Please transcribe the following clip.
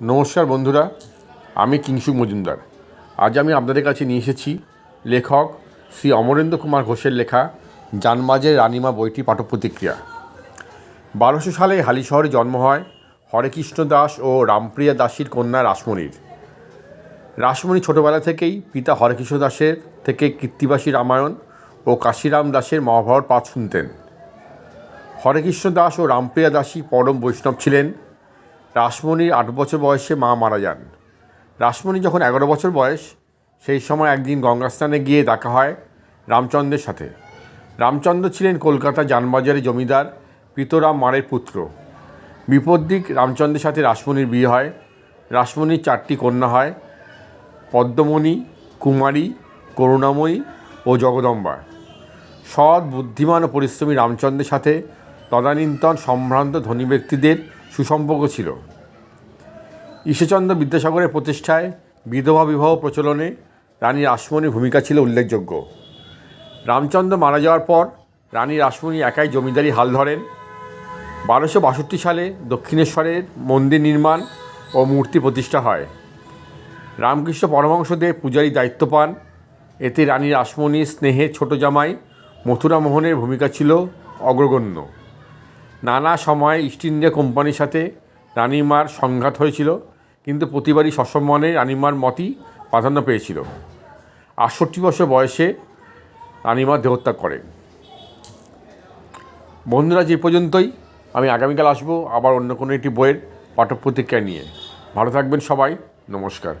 নমস্কার বন্ধুরা, আমি কিংসুক মজুমদার। আজ আমি আপনাদের কাছে নিয়ে এসেছি লেখক শ্রী অমরেন্দ্র কুমার ঘোষের লেখা জানমাজের রানিমা বইটি পাঠক প্রতিক্রিয়া বারোশো সালে হালিশহরে জন্ম হয় হরেকৃষ্ণ দাস ও রামপ্রিয়া দাসীর কন্যা রাসমণির। রাসমণি ছোটোবেলা থেকেই পিতা হরেকৃষ্ণ দাসের থেকে কীর্তিবাসী রামায়ণ ও কাশিরাম দাসের মহাভারত পাঠ শুনতেন। হরেকৃষ্ণ দাস ও রামপ্রিয়া দাসী পরম বৈষ্ণব ছিলেন। রাসমণির আট বছর বয়সে মা মারা যান। রাসমণি যখন এগারো বছর বয়স, সেই সময় একদিন গঙ্গাস্থানে গিয়ে দেখা হয় রামচন্দ্রের সাথে। রামচন্দ্র ছিলেন কলকাতা যানবাজারে জমিদার, পিতরাম মারের পুত্র। বিপদ্দিক রামচন্দ্রের সাথে রাসমণির বিয়ে হয়। রাসমণির চারটি কন্যা হয়, পদ্মমণি, কুমারী, করুণাময়ী ও জগদম্বা। সৎ, বুদ্ধিমান ও পরিশ্রমী রামচন্দ্রের সাথে তদানীন্তন সম্ভ্রান্ত ধনী ব্যক্তিদের সুসম্পর্ক ছিল। ঈশ্বরচন্দ্র বিদ্যাসাগরের প্রতিষ্ঠায় বিধবা বিবাহ প্রচলনে রানী রাসমণির ভূমিকা ছিল উল্লেখযোগ্য। রামচন্দ্র মারা যাওয়ার পর রানী রাসমণি একাই জমিদারি হাল ধরেন। বারোশো বাষট্টি সালে দক্ষিণেশ্বরের মন্দির নির্মাণ ও মূর্তি প্রতিষ্ঠা হয়। রামকৃষ্ণ পরমহংসদেব পূজারী দায়িত্ব পান। এতে রানী রাসমণির স্নেহে ছোট জামাই মথুরা মোহনের ভূমিকা ছিল অগ্রগণ্য। নানা সময়ে ইস্ট ইন্ডিয়া কোম্পানির সাথে রানিমার সংঘাত হয়েছিল, কিন্তু প্রতিবারই সসম্মানে রানিমার মতই প্রাধান্য পেয়েছিল। আটষট্টি বছর বয়সে রানিমা দেহত্যাগ করেন বন্ধুরা, যে পর্যন্তই, আমি আগামীকাল আসব আবার অন্য কোনো একটি বইয়ের পাঠক প্রতিক্রিয়া নিয়ে। ভালো থাকবেন সবাই, নমস্কার।